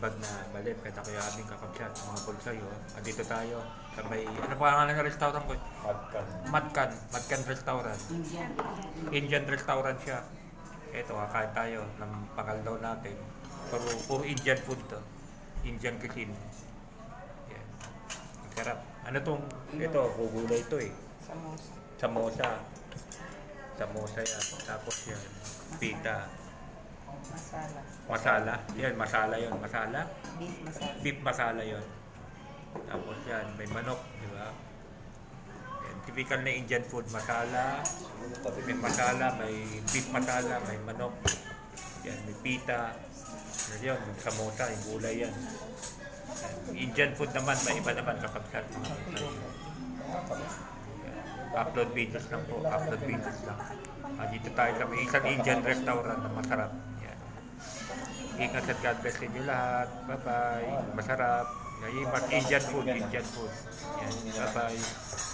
bag na balip kahit ako yung aming kakabsat, mga bulsayo. Andito tayo sa may, ano pa ang ng restaurant ko? Matkan. Matkan, Matkan Restaurant. Indian. Indian restaurant siya. Ito, kakain tayo ng pangaldaw natin. Puro, puro Indian food to. Indian cuisine. Yan. Ang sarap. Ano tong, ito, gugulay ito eh. Samosa. Samosa. Samosa yan. Tapos yan. Pita. Masala. Masala. Yan, masala yon Masala. Beef masala. Beef masala yon Tapos yan, may manok, di ba? Yan, typical na Indian food. Masala. May masala, may beef masala, may manok. Yan, may pita. Yan yun, yung samosa, yung gulay yan. Yan. Indian food naman, may iba naman kakabsat. Mga kapsat. upload videos lang po, upload videos lang. Ah, dito tayo sa may isang Indian restaurant na masarap. Ingat at God bless inyo lahat. Bye-bye. Masarap. Yan, Indian food, Indian food. Yan. Bye-bye.